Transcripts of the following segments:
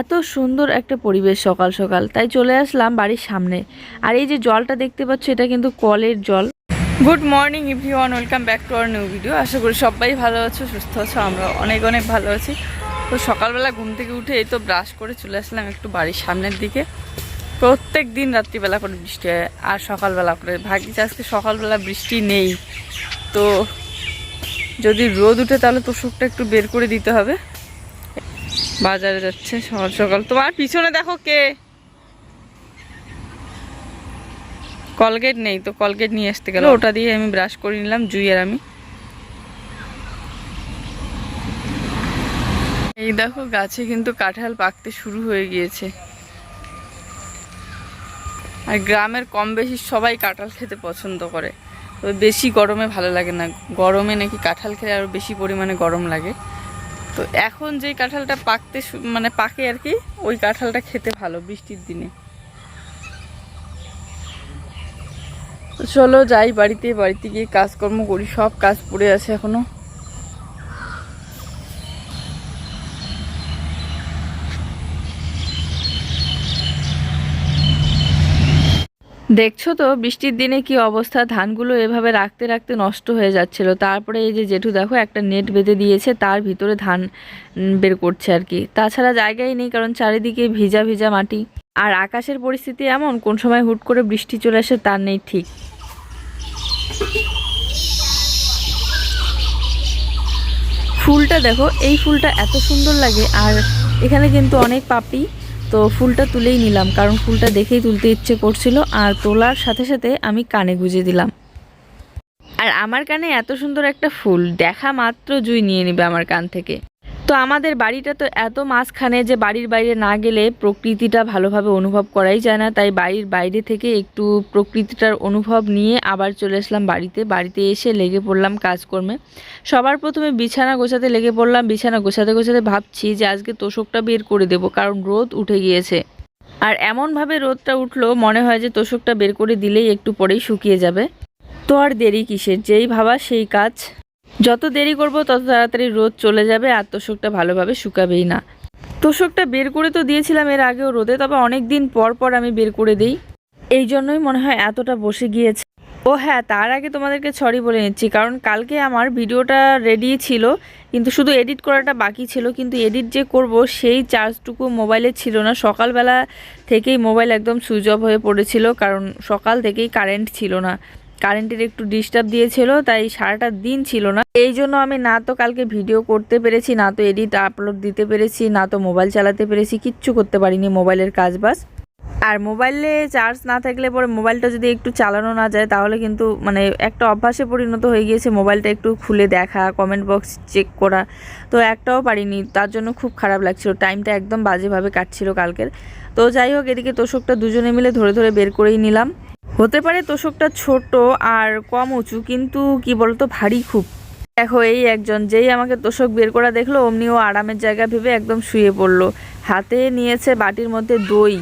এত সুন্দর একটা পরিবেশ সকাল সকাল। তাই চলে আসলাম বাড়ির সামনে। আর এই যে জলটা দেখতে পাচ্ছ, এটা কিন্তু কলের জল। Good morning everyone welcome back to our new video আশা করি সবাই ভালো আছো, সুস্থ আছো, আমরা অনেক অনেক ভালো আছি। তো সকালবেলা ঘুম থেকে উঠে এই তো ব্রাশ করে চলে আসলাম একটু বাড়ির সামনের দিকে। প্রত্যেক দিন রাত্রিবেলা করে বৃষ্টি হয়, আর সকালবেলা করে। ভাগ্যিস আজকে সকালবেলা বৃষ্টি নেই। তো যদি রোদ উঠে, তাহলে তোষকটা একটু বের করে দিতে হবে। বাজারে যাচ্ছে সকাল সকাল। তোমার পিছনে দেখো কে? কলগেট নেই তো কলগেট নিয়ে আসতে গেল। ওটা দিয়ে আমি ব্রাশ করে নিলাম জুই আর আমি। এই দেখো গাছে কিন্তু কাঁঠাল পাকতে শুরু হয়ে গিয়েছে। আর গ্রামের কম বেশি সবাই কাঁঠাল খেতে পছন্দ করে। তবে বেশি গরমে ভালো লাগে না। গরমে নাকি কাঁঠাল খেলে আরও বেশি পরিমাণে গরম লাগে। তো এখন যে কাঁঠালটা পাকতে মানে পাকে আর কি, ওই কাঁঠালটা খেতে ভালো বৃষ্টির দিনে। চলো যাই বাড়িতে বাড়িতে গিয়ে কাজকর্ম করি, সব কাজ পড়ে আছে এখনও। দেখছ তো, বৃষ্টির দিনে কি অবস্থা? ধানগুলো এভাবে রাখতে রাখতে নষ্ট হয়ে যাচ্ছিল। তারপরে এই যে জেঠু দেখো, একটা নেট বেঁধে দিয়েছে, তার ভিতরে ধান বের করছে আর কি। তাছাড়া জায়গাই নেই, কারণ চারিদিকে ভিজা ভিজা মাটি। আর আকাশের পরিস্থিতি এমন, কোন সময় হুট করে বৃষ্টি চলে আসে, তার নেই ঠিক। ফুলটা দেখো, এই ফুলটা এত সুন্দর লাগে, আর এখানে কিন্তু অনেক পাপড়ি। তো ফুলটা তুলেই নিলাম, কারণ ফুলটা দেখেই তুলতে ইচ্ছে করছিল, আর তোলার সাথে সাথে আমি কানে গুঁজে দিলাম। আর আমার কানে এত সুন্দর একটা ফুল, দেখা মাত্র জুই নিয়ে নেবে আমার কান থেকে। তো আমাদের বাড়িটা তো এত মাঝখানে যে বাড়ির বাইরে না গেলে প্রকৃতিটা ভালোভাবে অনুভব করাই যায় না। তাই বাড়ির বাইরে থেকে একটু প্রকৃতিটার অনুভব নিয়ে আবার চলে আসলাম বাড়িতে। বাড়িতে এসে লেগে পড়লাম কাজকর্মে। সবার প্রথমে বিছানা গোছাতে লেগে পড়লাম। বিছানা গোছাতে গোছাতে ভাবছি যে আজকে তোষকটা বের করে দেবো, কারণ রোদ উঠে গিয়েছে। আর এমনভাবে রোদটা উঠল, মনে হয় যে তোষকটা বের করে দিলেই একটু পরেই শুকিয়ে যাবে। তো আর দেরি কিসের? যেই ভাবা সেই কাজ। যত দেরি করব, তত তাড়াতাড়ি রোদ চলে যাবে আর তোষকটা ভালোভাবে শুকাবেই না। তোষকটা বের করে তো দিয়েছিলাম এর আগেও রোদে, তবে অনেক দিন পর পর আমি বের করে দিই। এই জন্যই মনে হয় এতটা বসে গিয়েছে। ও হ্যাঁ তার আগে তোমাদেরকে সরি বলে নিচ্ছি, কারণ কালকে আমার ভিডিওটা রেডি ছিল, কিন্তু শুধু এডিট করাটা বাকি ছিল, কিন্তু এডিট যে করব সেই চার্জটুকু মোবাইলে ছিল না। সকালবেলা থেকেই মোবাইল একদম সুইচ অফ হয়ে পড়েছিল, কারণ সকাল থেকেই কারেন্ট ছিল না। কারেন্টের একটু ডিস্টার্ব দিয়েছিল, তাই সারাটা দিন ছিল না। এই জন্য আমি না তো কালকে ভিডিও করতে পেরেছি, না তো এডিট আপলোড দিতে পেরেছি, না তো মোবাইল চালাতে পেরেছি, কিচ্ছু করতে পারিনি মোবাইলের কাজ বাস আর মোবাইলে চার্জ না থাকলে পরে মোবাইলটা যদি একটু চালানো না যায়, তাহলে কিন্তু মানে একটা অভ্যাসে পরিণত হয়ে গিয়েছে মোবাইলটা একটু খুলে দেখা কমেন্ট বক্স চেক করা। তো একটাও পারিনি, তার জন্য খুব খারাপ লাগছিল। টাইমটা একদম বাজেভাবে কাটছিল কালকের। তো যাই হোক, এদিকে তোষকটা দুজনে মিলে ধরে ধরে বের করেই নিলাম। হতে পারে তোষকটা ছোট আর কম উঁচু কিন্তু কি বলতো ভারী খুব। দেখো এই একজন যেই আমাকে তোষক বের করা দেখল অমনি ও আরামের জায়গা ভেবে একদম শুয়ে পড়ল। হাতে নিয়েছে বাটির মধ্যে দই।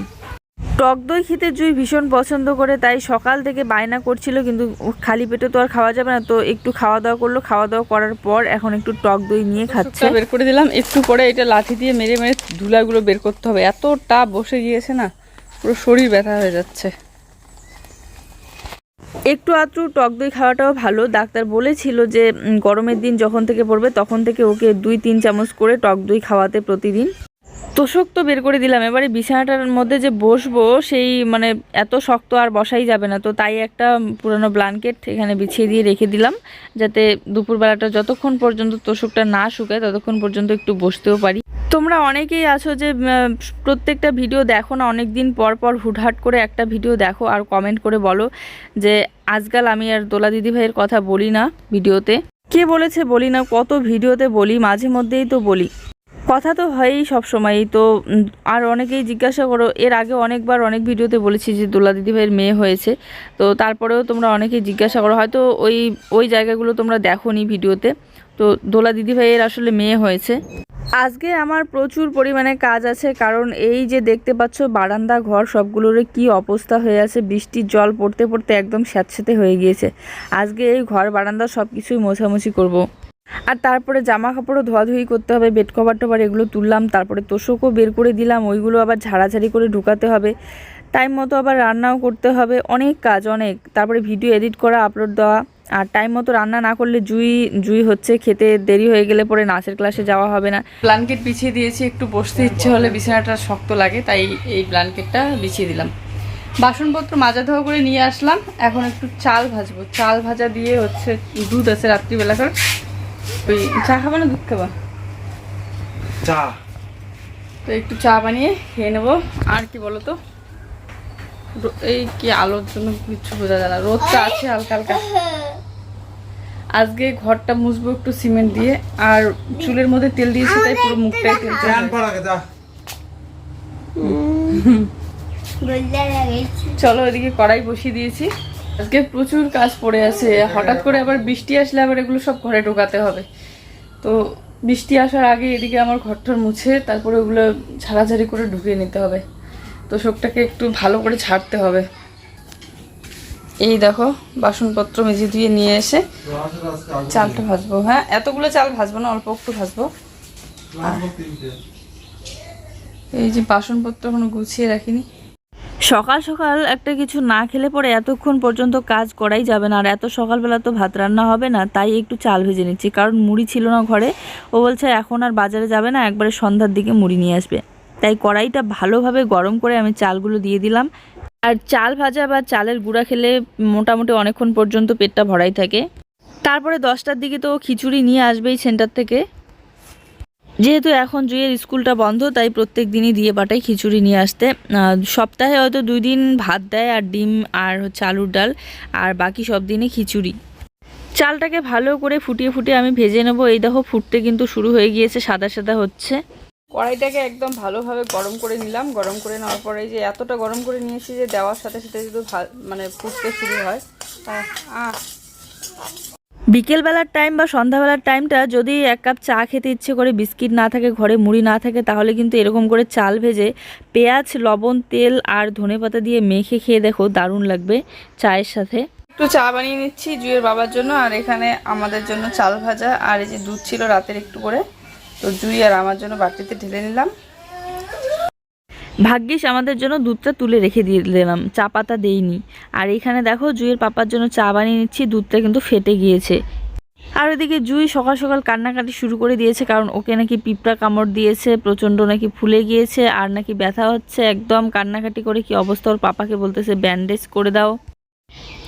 টক দই খেতে জুই ভীষণ পছন্দ করে তাই সকাল থেকে বায়না করছিল কিন্তু খালি পেটে তো আর খাওয়া যাবে না। তো একটু খাওয়া দাওয়া করল। খাওয়া দাওয়া করার পর এখন একটু টক দই নিয়ে খাচ্ছে। বের করে দিলাম। একটু পরে এটা লাঠি দিয়ে মেরে মেরে ধুলাগুলো বের করতে হবে। এতটা বসে গিয়েছে না পুরো শরীর ব্যথা হয়ে যাচ্ছে। একটু আধটু টক দই খাওয়াটাও ভালো। ডাক্তার বলেছিল যে গরমের দিন যখন থেকে পড়বে তখন থেকে ওকে দুই, তিন চামচ করে টক দই খাওয়াতে প্রতিদিন। তোষক তো বের করে দিলাম। এবারে বিছানাটার মধ্যে যে বসবো, সেই মানে এত শক্ত আর বসাই যাবে না। তো তাই একটা পুরনো ব্ল্যাঙ্কেট এখানে বিছিয়ে দিয়ে রেখে দিলাম, যাতে দুপুরবেলাটা যতক্ষণ পর্যন্ত তোষকটা না শুকায়, ততক্ষণ পর্যন্ত একটু বসতেও পারি। তোমরা অনেকেই আছো যে প্রত্যেকটা ভিডিও দেখো না অনেক দিন পর পর হুটহাট করে একটা ভিডিও দেখো আর কমেন্ট করে বলো যে, আজকাল আমি আর দোলা দিদি ভাইয়ের কথা বলি না ভিডিওতে। কে বলেছে বলি না, কত ভিডিওতে বলি, মাঝে মধ্যেই তো বলি। কথা তো হয়ই সব সময়ই। তো আর অনেকেই জিজ্ঞাসা করো, এর আগে অনেকবার অনেক ভিডিওতে বলেছি যে দোলা দিদি ভাইয়ের মেয়ে হয়েছে। তো তারপরেও তোমরা অনেকেই জিজ্ঞাসা করো, হয়তো ওই ওই জায়গাগুলো তোমরা দেখোনি ভিডিওতে। তো দোলা দিদি ভাইয়ের আসলে মেয়ে হয়েছে। আজকে আমার প্রচুর পরিমাণে কাজ আছে, কারণ এই যে দেখতে পাচ্ছ বারান্দা, ঘর সবগুলোর কি অবস্থা হয়ে আছে, বৃষ্টির জল পড়তে পড়তে একদম স্যাঁতস্যাঁতে হয়ে গিয়েছে। আজকে এই ঘর, বারান্দা সব কিছুই মোছামুছি করব। আর তারপরে জামা কাপড়ও ধোয়াধুয়ি করতে হবে বেড কভার টভার এগুলো তুললাম, তারপরে তোষকও বের করে দিলাম, ওইগুলো আবার ঝাড়াঝাড়ি করে ঢুকাতে হবে। টাইম মতো আবার রান্নাও করতে হবে, অনেক কাজ, অনেক। তারপরে ভিডিও এডিট করা আপলোড দেওয়া। আর টাইম মতো রান্না না করলে জুই জুই হচ্ছে, খেতে দেরি হয়ে গেলে পরে নাচের ক্লাসে যাওয়া হবে না। ব্ল্যাঙ্কেট বিছিয়ে দিয়েছি, একটু বসতে ইচ্ছে হলে বিছানাটা শক্ত লাগে, তাই এই ব্ল্যাঙ্কেটটা বিছিয়ে দিলাম। বাসনপত্র মাজা ধোয়া করে নিয়ে আসলাম, এখন একটু চাল ভাজবো। চাল ভাজা দিয়ে হচ্ছে দুধ আছে রাত্রিবেলাকার। ওই চা খাবা না দুধ খাবা? চা। তো একটু চা বানিয়ে খেয়ে নেব। আর কি বলো তো এই কি আলোর জন্য কিছু বোঝা যায় না। রোদটা আছে হালকা হালকা। আজকে ঘরটা মুছবো একটু সিমেন্ট দিয়ে আর চুলের মধ্যে তেল দিয়েছি তাই পুরো মুখটাই তেল চলো এদিকে কড়াই বসিয়ে দিয়েছি। আজকে প্রচুর কাজ পড়ে আছে। হঠাৎ করে আবার বৃষ্টি আসলে আবার এগুলো সব ঘরে ঢোকাতে হবে। তো বৃষ্টি আসার আগে এদিকে আমার ঘরটার মুছে তারপরে ওগুলো ঝাড়াঝাড়ি করে ঢুকিয়ে নিতে হবে। তো শোকটাকে একটু ভালো করে ছাড়তে হবে। এই দেখো বাসনপত্র মেঝে দিয়ে নিয়ে এসে চালটা ভাজবো। হ্যাঁ এতগুলো চাল ভাজবো না অল্প একটু ভাজবো। এই যে বাসনপত্র এখনও গুছিয়ে রাখিনি। সকাল সকাল একটা কিছু না খেলে পরে এতক্ষণ পর্যন্ত কাজ করাই যাবে না, আর এত সকালবেলা তো ভাত রান্না হবে না, তাই একটু চাল ভেজে নিচ্ছি। কারণ মুড়ি ছিল না ঘরে, ও বলছে এখন আর বাজারে যাবে না, একবারে সন্ধ্যার দিকে মুড়ি নিয়ে আসবে। তাই কড়াইটা ভালোভাবে গরম করে আমি চালগুলো দিয়ে দিলাম। আর চাল ভাজা বা চালের গুঁড়া খেলে মোটামুটি অনেকক্ষণ পর্যন্ত পেটটা ভরাই থাকে। তারপরে দশটার দিকে তো খিচুড়ি নিয়ে আসবেই সেন্টার থেকে। যেহেতু এখন জুয়ের স্কুলটা বন্ধ, তাই প্রত্যেক দিনই দিয়ে পাঠাই খিচুড়ি নিয়ে আসতে। সপ্তাহে হয়তো দুই দিন ভাত দেয় আর ডিম আর হচ্ছে আলুর ডাল, আর বাকি সব দিনই খিচুড়ি। চালটাকে ভালো করে ফুটিয়ে ফুটিয়ে আমি ভেজে নেব। এই দেখো, ফুটতে কিন্তু শুরু হয়ে গিয়েছে, সাদা সাদা হচ্ছে। কড়াইটাকে একদম ভালোভাবে গরম করে নিলাম। গরম করে নেওয়ার পরে যে এতটা গরম করে নিয়েছি যে দেওয়ার সাথে সাথে যদি মানে ফুটতে শুরু হয় বিকেলবেলার টাইম বা সন্ধ্যাবেলার টাইমটা যদি এক কাপ চা খেতে ইচ্ছে করে, বিস্কিট না থাকে, ঘরে মুড়ি না থাকে, তাহলে কিন্তু এরকম করে চাল ভেজে পেঁয়াজ, লবণ, তেল আর ধনেপাতা দিয়ে মেখে খেয়ে দেখো, দারুণ লাগবে চায়ের সাথে। একটু চা বানিয়ে নিচ্ছি জুয়ের বাবার জন্য, আর এখানে আমাদের জন্য চাল ভাজা, আর এই যে দুধ ছিল রাতের একটু করে, তো জুই আর আমার জন্য বাটিতে ঢেলে নিলাম। ভাগ্যিস আমাদের জন্য দুধটা তুলে রেখে দিয়ে দিলাম, চা পাতা দেইনি। আর এখানে দেখো জুয়ের পাপার জন্য চা বানিয়ে নিচ্ছি, দুধটা কিন্তু ফেটে গিয়েছে। আর ওইদিকে জুই সকাল সকাল কান্নাকাটি শুরু করে দিয়েছে, কারণ ওকে নাকি পিঁপড়া কামড় দিয়েছে, প্রচণ্ড নাকি ফুলে গিয়েছে, আর নাকি ব্যথা হচ্ছে, একদম কান্নাকাটি করে কি অবস্থা? ওর পাপাকে বলতেছে, ব্যান্ডেজ করে দাও।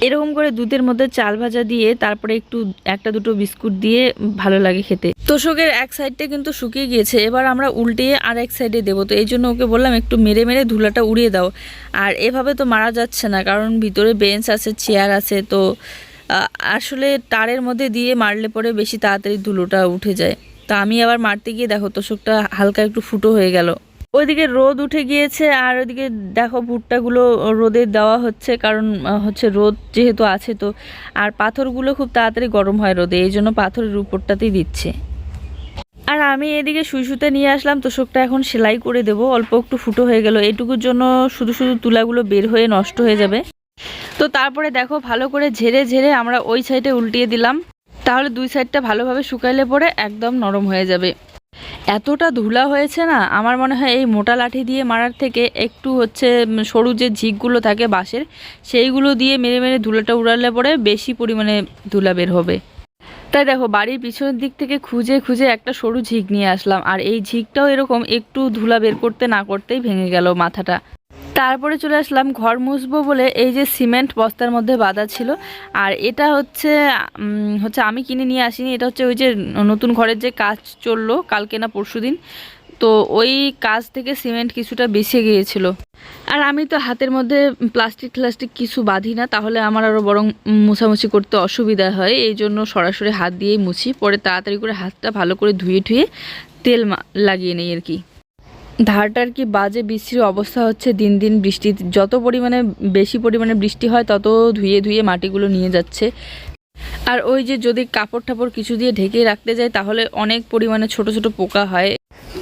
এরকম করে দুধের মধ্যে চাল ভাজা দিয়ে তারপরে একটু, একটা দুটো বিস্কুট দিয়ে ভালো লাগে খেতে। তোষকের এক সাইডটা কিন্তু শুকিয়ে গিয়েছে, এবার আমরা উল্টিয়ে আর এক সাইডে দেবো। তো এই জন্য ওকে বললাম, একটু মেরে মেরে ধুলাটা উড়িয়ে দাও। আর এভাবে তো মারা যাচ্ছে না, কারণ ভিতরে বেঞ্চ আছে, চেয়ার আছে, তো আসলে তারের মধ্যে দিয়ে মারলে পরে বেশি তাড়াতাড়ি ধুলোটা উঠে যায়। তা আমি আবার মারতে গিয়ে দেখো, তোষকটা হালকা একটু ফুটো হয়ে গেল। ওইদিকে রোদ উঠে গিয়েছে আর ওইদিকে দেখো ভুট্টাগুলো রোদে দেওয়া হচ্ছে, কারণ হচ্ছে রোদ যেহেতু আছে তো। আর পাথরগুলো খুব তাড়াতাড়ি গরম হয় রোদে, এই জন্য পাথরের উপরটাতেই দিচ্ছে। আর আমি এদিকে সুই সুতে নিয়ে আসলাম তোষকটা এখন সেলাই করে দেব, অল্প একটু ফুটো হয়ে গেল। এইটুকুর জন্য শুধু শুধু তুলাগুলো বের হয়ে নষ্ট হয়ে যাবে। তো তারপরে দেখো ভালো করে ঝেড়ে ঝেড়ে আমরা ওই সাইডে উল্টিয়ে দিলাম। তাহলে দুই সাইডটা ভালোভাবে শুকাইলে পরে একদম নরম হয়ে যাবে। এতটা ধুলা হয়েছে না, আমার মনে হয় এই মোটা লাঠি দিয়ে মারার থেকে একটু হচ্ছে সরু যে ঝিকগুলো থাকে বাঁশের, সেইগুলো দিয়ে মেরে মেরে ধুলাটা উড়ালে পরে বেশি পরিমাণে ধুলা বের হবে। তাই দেখো, বাড়ির পিছনের দিক থেকে খুঁজে খুঁজে একটা সরু ঝিক নিয়ে আসলাম, আর এই ঝিকটাও এরকম একটু ধুলা বের করতে না করতেই ভেঙে গেল মাথাটা। তারপরে চলে আসলাম ঘর মুছবো বলে এই যে সিমেন্ট বস্তার মধ্যে বাঁধা ছিল। আর এটা হচ্ছে হচ্ছে আমি কিনে নিয়ে আসিনি, এটা হচ্ছে ওই যে নতুন ঘরের যে কাজ চলল কালকে না পরশু দিন। তো ওই কাজ থেকে সিমেন্ট কিছুটা বেঁচে গিয়েছিল। আর আমি তো হাতের মধ্যে প্লাস্টিক প্লাস্টিক কিছু বাঁধি না, তাহলে আমার আরও বরং মুছামুছি করতে অসুবিধা হয়। এই জন্য সরাসরি হাত দিয়েই মুছি, পরে তাড়াতাড়ি করে হাতটা ভালো করে ধুয়ে ধুয়ে তেল লাগিয়ে নেই আর কি। ধারটার কি বাজে বৃষ্টির অবস্থা হচ্ছে? দিন দিন বৃষ্টি, যত পরিমাণে বেশি পরিমাণে বৃষ্টি হয়, তত ধুয়ে ধুয়ে মাটিগুলো নিয়ে যাচ্ছে। আর ওই যে যদি কাপড় টাপড় কিছু দিয়ে ঢেকে রাখতে যায় তাহলে অনেক পরিমাণে ছোট ছোট পোকা হয়।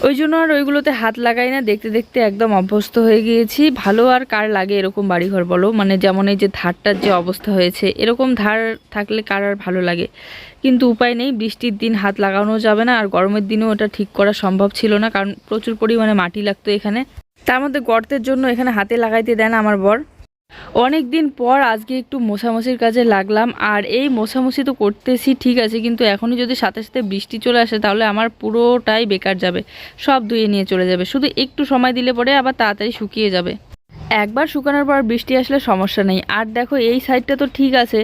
ওই জন্য আর ওইগুলোতে হাত লাগাই না, দেখতে দেখতে একদম অভ্যস্ত হয়ে গিয়েছি। ভালো আর কার লাগে এরকম বাড়িঘর বলো? মানে যেমন এই যে ধারটার যে অবস্থা হয়েছে, এরকম ধার থাকলে কার আর ভালো লাগে? কিন্তু উপায় নেই, বৃষ্টির দিন হাত লাগানো যাবে না, আর গরমের দিনেও ওটা ঠিক করা সম্ভব ছিল না, কারণ প্রচুর পরিমাণে মাটি লাগতো এখানে। তার মধ্যে গর্তের জন্য এখানে হাতে লাগাইতে দেন আমার বর। অনেক দিন পর আজকে একটু মোছামুছির কাজে লাগলাম, আর এই মোছামুছি তো করতেছি, ঠিক আছে, কিন্তু এখনই যদি সাথে সাথে বৃষ্টি চলে আসে তাহলে আমার পুরোটাই বেকার যাবে, সব ধুয়ে নিয়ে চলে যাবে, শুধু একটু সময় দিলে পরে আবার তাড়াতাড়ি শুকিয়ে যাবে। একবার শুকানোর পর বৃষ্টি আসলে সমস্যা নেই, আর দেখো এই সাইডটা তো ঠিক আছে,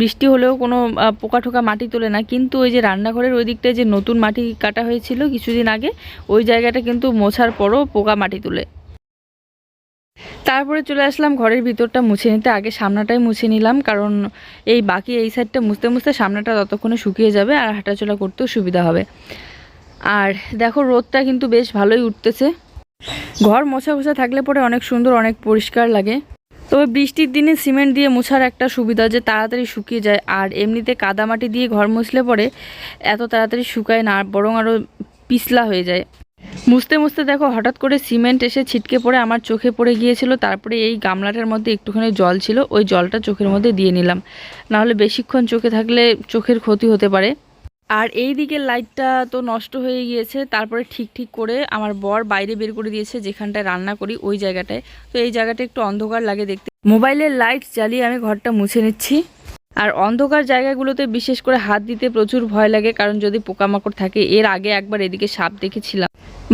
বৃষ্টি হলেও কোনো পোকা ঠোকা মাটি তোলে না, কিন্তু ওই যে রান্নাঘরের ওই দিকটায় যে নতুন মাটি কাটা হয়েছিল কিছুদিন আগে, ওই জায়গাটা কিন্তু মোছার পরও পোকা মাটি তোলে। তারপরে চলে আসলাম ঘরের ভিতরটা মুছে নিতে। আগে সামনাটাই মুছে নিলাম, কারণ এই বাকি এই সাইডটা মুছতে মুছতে সামনাটা ততক্ষণে শুকিয়ে যাবে আর হাঁটাচলা করতেও সুবিধা হবে। আর দেখো রোদটা কিন্তু বেশ ভালোই উঠতেছে। ঘর মোছা মোছা থাকলে পরে অনেক সুন্দর, অনেক পরিষ্কার লাগে। তবে বৃষ্টির দিনে সিমেন্ট দিয়ে মোছার একটা সুবিধা যে তাড়াতাড়ি শুকিয়ে যায়, আর এমনিতে কাদামাটি দিয়ে ঘর মুছলে পরে এত তাড়াতাড়ি শুকায় না, বরং আরও পিছলা হয়ে যায়। মুছতে মুছতে দেখো হঠাৎ করে সিমেন্ট এসে ছিটকে পড়ে আমার চোখে পড়ে গিয়েছিল। তারপরে এই গামলাটার মধ্যে একটুখানি জল ছিল, ওই জলটা চোখের মধ্যে দিয়ে নিলাম। নাহলে বেশিক্ষণ চোখে থাকলে চোখের ক্ষতি হতে পারে। আর এই দিকের লাইটটা তো নষ্ট হয়ে গিয়েছে, তারপরে ঠিক ঠিক করে আমার বর বাইরে বের করে দিয়েছে যেখানটায় রান্না করি, ওই জায়গাটায়। তো এই জায়গাটা একটু অন্ধকার লাগে দেখতে। মোবাইলের লাইট জ্বালিয়ে আমি ঘরটা মুছে নিচ্ছি। আর অন্ধকার জায়গাগুলোতে বিশেষ করে হাত দিতে প্রচুর ভয় লাগে, কারণ যদি পোকামাকড় থাকে, এর আগে একবার এদিকে সাপ দেখেছিলাম।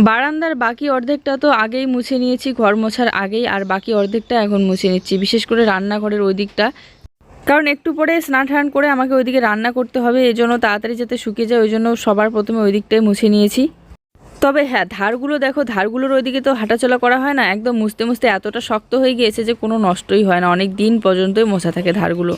বারান্দার বাকি অর্ধেকটা তো আগেই মুছে নিয়েছি, ঘর মোছার আগেই, আর বাকি অর্ধেকটা এখন মুছে নিচ্ছি, বিশেষ করে রান্নাঘরের ওই দিকটা কারণ একটু পরে স্নান টান করে আমাকে ওইদিকে রান্না করতে হবে, এই জন্য তাড়াতাড়ি যাতে শুকিয়ে যায়, ওই জন্য সবার প্রথমে ওই দিকটাই মুছে নিয়েছি। তবে হ্যাঁ ধারগুলো দেখো, ধারগুলোর ওইদিকে তো হাঁটাচলা করা হয় না, একদম মুছতে মুছতে এতটা শক্ত হয়ে গিয়েছে যে কোনো নষ্টই হয় না, অনেক দিন পর্যন্তই মোছা থাকে ধারগুলো।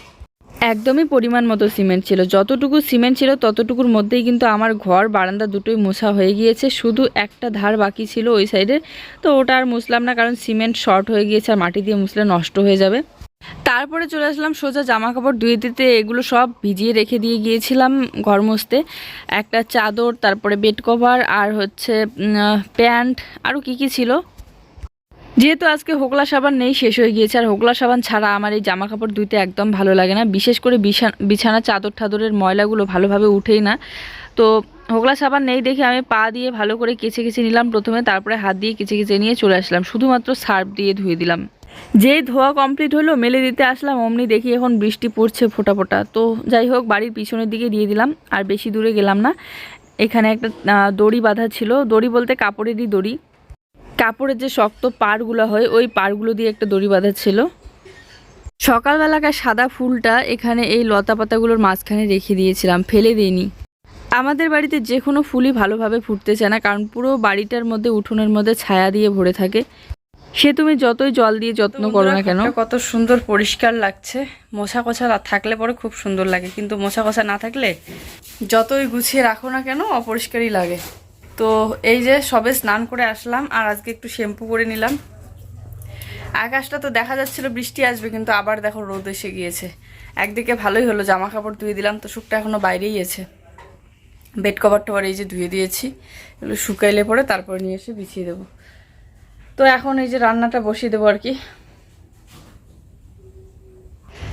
একদমই পরিমাণ মতো সিমেন্ট ছিল। যতটুকু সিমেন্ট ছিল, ততটুকুর মধ্যেই কিন্তু আমার ঘর, বারান্দা দুটোই মোছা হয়ে গিয়েছে। শুধু একটা ধার বাকি ছিল ওই সাইডে। তো ওটা আর মুছলাম না, কারণ সিমেন্ট শর্ট হয়ে গিয়েছে আর মাটি দিয়ে মুছলে নষ্ট হয়ে যাবে। তারপরে চলে আসলাম সোজা জামা কাপড় ধুয়ে দিতে। এগুলো সব ভিজিয়ে রেখে দিয়ে গিয়েছিলাম ঘর মুছতে। একটা চাদর, তারপরে বেড কভার, আর হচ্ছে প্যান্ট, আরও কি কি ছিল? যেহেতু আজকে হোগলা সাবান নেই, শেষ হয়ে গিয়েছে। আর হোগলা সাবান ছাড়া আমার এই জামা কাপড় ধুইতে একদম ভালো লাগে না। বিশেষ করে বিছানা চাদর ঠাদরের ময়লাগুলো ভালোভাবে উঠেই না। তো হোগলা সাবান নেই দেখে আমি পা দিয়ে ভালো করে কেচে কেচে নিলাম প্রথমে, তারপরে হাত দিয়ে কেচে কেচে নিয়ে চলে আসলাম। শুধুমাত্র সার্ফ দিয়ে ধুয়ে দিলাম। যেই ধোয়া কমপ্লিট হলো, মেলে দিতে আসলাম, অমনি দেখি এখন বৃষ্টি পড়ছে ফোটা ফোটা। তো যাই হোক, বাড়ির পিছনের দিকে দিয়ে দিলাম, আর বেশি দূরে গেলাম না। এখানে একটা দড়ি বাঁধা ছিল। দড়ি বলতে কাপড়েরই দড়ি। কাপড়ের যে শক্ত পাড়গুলো হয়, ওই পাড়গুলো দিয়ে একটা দড়ি বাঁধা ছিল। সকালবেলাকার সাদা ফুলটা এখানে এই লতা পাতাগুলোর মাঝখানে রেখে দিয়েছিলাম, ফেলে দিইনি। আমাদের বাড়িতে যে কোনো ফুলই ভালোভাবে ফুটতে চায় না, কারণ পুরো বাড়িটার মধ্যে উঠোনের মধ্যে ছায়া দিয়ে ভরে থাকে। সে তুমি যতই জল দিয়ে যত্ন করো না কেন। কত সুন্দর পরিষ্কার লাগছে। মশা কষা থাকলে পরে খুব সুন্দর লাগে, কিন্তু মশা কষা না থাকলে যতই গুছিয়ে রাখো না কেন, অপরিষ্কারই লাগে। তো এই যে সবে স্নান করে আসলাম, আর আজকে একটু শ্যাম্পু করে নিলাম। আকাশটা তো দেখা যাচ্ছিল বৃষ্টি আসবে, কিন্তু আবার দেখো রোদ এসে গিয়েছে। একদিকে ভালোই হলো জামা কাপড় ধুয়ে দিলাম, তো শুকটা এখনও বাইরেই আছে। বেড কভার টভার এই যে ধুয়ে দিয়েছি, এগুলো শুকাইলে পরে তারপর নিয়ে এসে বিছিয়ে দেবো। তো এখন এই যে রান্নাটা বসিয়ে দেবো আর কি।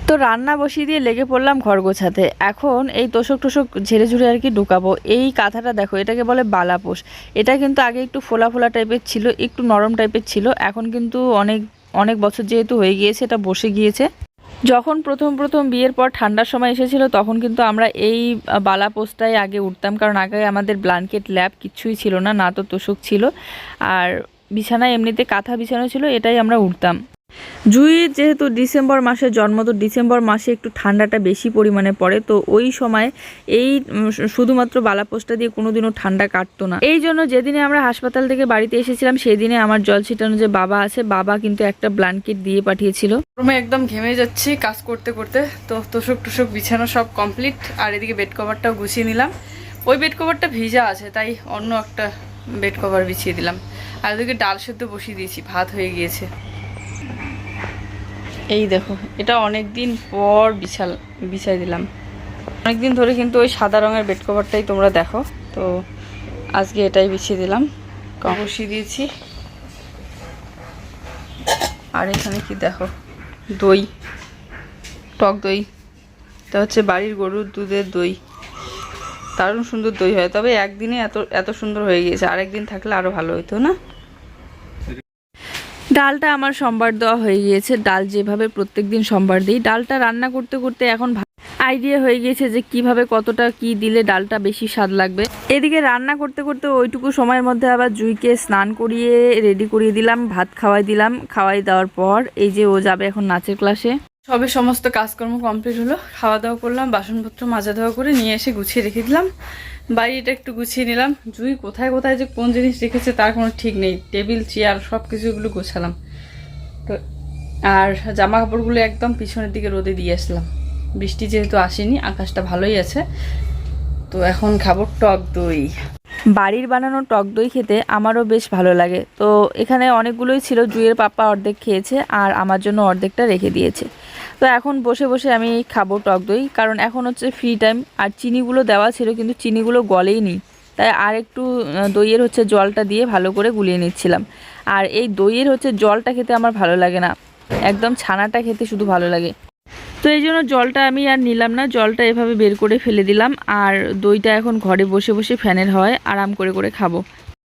তো রান্না বসিয়ে দিয়ে লেগে পড়লাম ঘর গোছাতে। এখন এই তোষক টোষক ঝেড়ে ঝুড়ে আর কি ঢুকাবো। এই কাঁথাটা দেখো, এটাকে বলে বালাপোষ এটা কিন্তু আগে একটু ফোলা ফোলা টাইপের ছিল, একটু নরম টাইপের ছিল। এখন কিন্তু অনেক অনেক বছর যেহেতু হয়ে গিয়েছে, এটা বসে গিয়েছে। যখন প্রথম প্রথম বিয়ের পর ঠান্ডার সময় এসেছিল, তখন কিন্তু আমরা এই বালাপোষটাই আগে উঠতাম। কারণ আগে আমাদের ব্ল্যাঙ্কেট ল্যাব কিছুই ছিল না না তো তোষক ছিল। আর বিছানায় এমনিতে কাঁথা বিছানো ছিল, এটাই আমরা উঠতাম। জুইয়ের যেহেতু ডিসেম্বর মাসে জন্ম, তো ডিসেম্বর মাসে একটু ঠান্ডাটা বেশি পরিমাণে পড়ে, তো ওই সময় এই শুধুমাত্র বালাপোস্টা দিয়ে কোনোদিনও ঠান্ডা কাটতো না। এই জন্য যেদিনে আমরা হাসপাতাল থেকে বাড়িতে এসেছিলাম, সেদিনে আমার জল ছিটানো যে বাবা আছে, বাবা কিন্তু একটা ব্ল্যাঙ্কেট দিয়ে পাঠিয়েছিল। রুমে একদম ঘেমে যাচ্ছি কাজ করতে করতে, তো তোষক টুসক বিছানো সব কমপ্লিট আর এদিকে বেড কভারটাও গুছিয়ে নিলাম। ওই বেড কভারটা ভিজা আছে, তাই অন্য একটা বেড কভার বিছিয়ে দিলাম। আর ওদিকে ডাল সেদ্ধ বসিয়ে দিয়েছি, ভাত হয়ে গিয়েছে। এই দেখো, এটা অনেক দিন পর বিছাল, বিছাই দিলাম। অনেক দিন ধরে কিন্তু ওই সাদা রঙের বেড কভারটাই তোমরা দেখো, তো আজকে এটাই বিছিয়ে দিলাম। বসিয়ে দিয়েছি। আর এখানে কি দেখো? দই, টক দই। এটা হচ্ছে বাড়ির গরুর দুধের দই। দারুণ সুন্দর দই হয়, তবে একদিনে এত এত সুন্দর হয়ে গিয়েছে আর একদিন থাকলে আরও ভালো হতো না? ডালটা আমার সম্বার দেওয়া হয়ে গিয়েছে। ডাল যেভাবে প্রত্যেক দিন সম্বার দিই, ডালটা রান্না করতে করতে এখন আইডিয়া হয়ে গিয়েছে যে কীভাবে কতটা কি দিলে ডালটা বেশি স্বাদ লাগবে। এদিকে রান্না করতে করতে ওইটুকু সময়ের মধ্যে আবার জুইকে স্নান করিয়ে রেডি করিয়ে দিলাম, ভাত খাওয়াই দিলাম। খাওয়াই দেওয়ার পর এই যে ও যাবে এখন নাচের ক্লাসে সবে সমস্ত কাজকর্ম কমপ্লিট হলো, খাওয়া দাওয়া করলাম, বাসনপত্র মাজা ধোয়া করে নিয়ে এসে গুছিয়ে রেখে দিলাম। বাড়িটা একটু গুছিয়ে নিলাম। জুই কোথায় কোথায় যে কোন জিনিস রেখেছে তার কোনো ঠিক নেই। টেবিল, চেয়ার সব কিছু এগুলো গোছালাম। তো, আর জামা কাপড়গুলো একদম পিছনের দিকে রোদে দিয়ে আসলাম। বৃষ্টি যেহেতু আসেনি, আকাশটা ভালোই আছে। তো এখন খাব টক দই। বাড়ির বানানো টক দই খেতে আমারও বেশ ভালো লাগে। তো এখানে অনেকগুলোই ছিল জুয়ের পাপা অর্ধেক খেয়েছে আর আমার জন্য অর্ধেকটা রেখে দিয়েছে। তো এখন বসে বসে আমি খাব টক দই, কারণ এখন হচ্ছে ফ্রি টাইম আর চিনিগুলো দেওয়া ছিল কিন্তু চিনিগুলো গলেই নি। তাই আর একটু দইয়ের হচ্ছে জলটা দিয়ে ভালো করে গুলিয়ে নিচ্ছিলাম। আর এই দইয়ের হচ্ছে জলটা খেতে আমার ভালো লাগে না। একদম ছানাটা খেতে শুধু ভালো লাগে। তো এই জন্য জলটা আমি আর নিলাম না, জলটা এভাবে বের করে ফেলে দিলাম। আর দইটা এখন ঘরে বসে বসে ফ্যানের হয় আরাম করে করে খাব।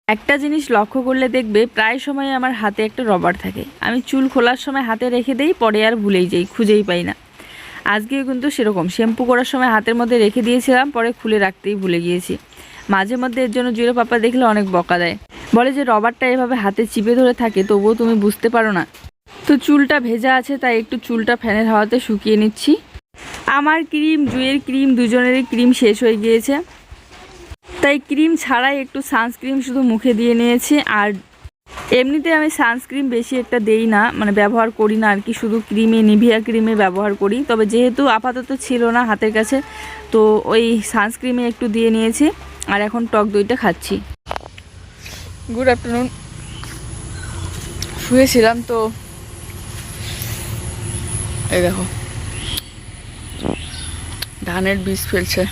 একটা জিনিস লক্ষ্য করলে দেখবে প্রায় সময় আমার হাতে একটা রবার থাকে। আমি চুল খোলার সময় হাতে রেখে দেই, পরে আর ভুলেই যাই, খুঁজেই পাই না। আজকেও কিন্তু সেরকম, শ্যাম্পু করার সময় হাতের মধ্যে রেখে দিয়েছিলাম, পরে খুলে রাখতেই ভুলে গিয়েছি। মাঝে মধ্যে এর জন্য জুড়ে পাপা দেখলে অনেক বকা দেয়। বলে যে রবারটা এভাবে হাতে চিপে ধরে থাকে, তবুও তুমি বুঝতে পারো না। তো চুলটা ভেজা আছে, তাই একটু চুলটা ফ্যানের হাওয়াতে শুকিয়ে নিচ্ছি। আমার ক্রিম, জুয়ের ক্রিম, দুজনেরই ক্রিম শেষ হয়ে গিয়েছে। তাই ক্রিম ছাড়াই একটু সানস্ক্রিন শুধু মুখে দিয়ে নিয়েছি। আর এমনিতে আমি সানস্ক্রিন বেশি একটা দেই না মানে ব্যবহার করি না আর কি, শুধু ক্রিমে নিভিয়া ক্রিমে ব্যবহার করি। তবে যেহেতু আপাতত ছিল না হাতের কাছে, তো ওই সানস্ক্রিমে একটু দিয়ে নিয়েছি। আর এখন টক দইটা খাচ্ছি। গুড আফটারনুন শুয়েছিলাম তো। এই দেখো। ধানের বীজ ফেলছে।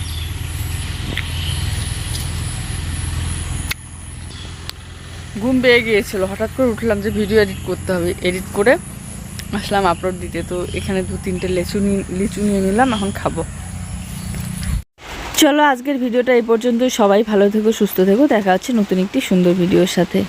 ঘুম পেয়ে গিয়েছিল। হঠাৎ করে উঠলাম যে ভিডিও এডিট করতে হবে। এডিট করে আসলাম আপলোড দিতে। তো এখানে দু তিনটে লেচু লিচু নিয়ে নিলাম, এখন খাব। চলো আজকের ভিডিওটা এই পর্যন্ত সবাই ভালো থেকো, সুস্থ থেকো। দেখা হচ্ছে নতুন একটি সুন্দর ভিডিওর সাথে।